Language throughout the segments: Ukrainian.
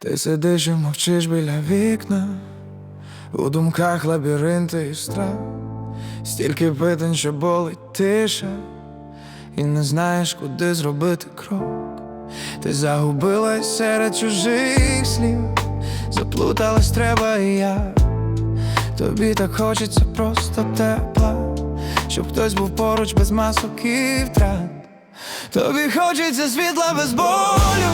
Ти сидиш і мовчиш біля вікна, у думках лабіринти і страх, стільки питань, що болить тиша, і не знаєш, куди зробити крок. Ти загубилась серед чужих слів, заплуталась треба і я. Тобі так хочеться просто тепла, щоб хтось був поруч без масок і втрат. Тобі хочеться світла без болю,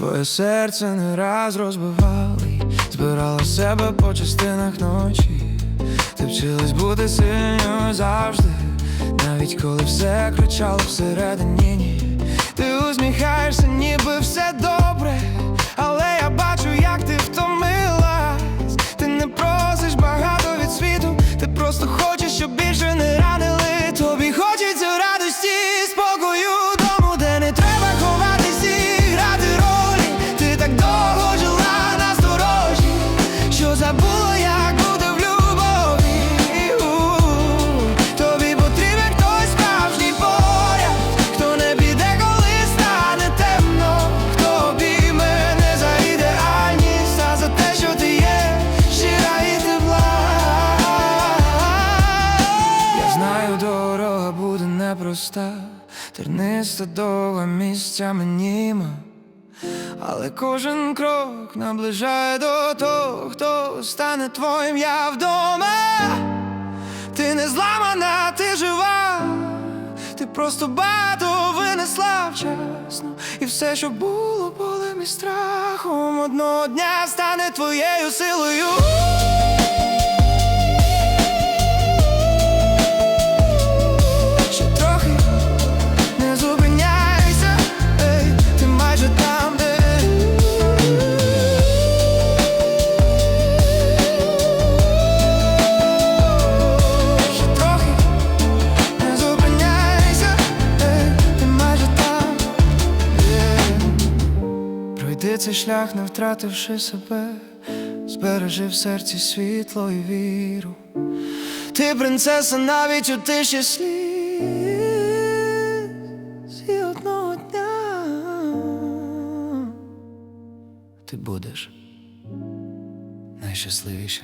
Твоє серце не раз розбивали, збирала себе по частинах ночі. Ти вчилась бути сильною завжди, навіть коли все кричало всередині. ні. Ти усміхаєшся, ніби все непроста, терниста довга місцями німа. Але кожен крок наближає до того, хто стане твоїм я вдома. Ти не зламана, ти жива, ти просто багато винесла вчасно, і все, що було болем і страхом, одного дня стане твоєю силою. Цей шлях, не втративши себе, збережи в серці світло і віру. Ти принцеса навіть у тиші сліз І одного дня Ти будеш найщасливіша.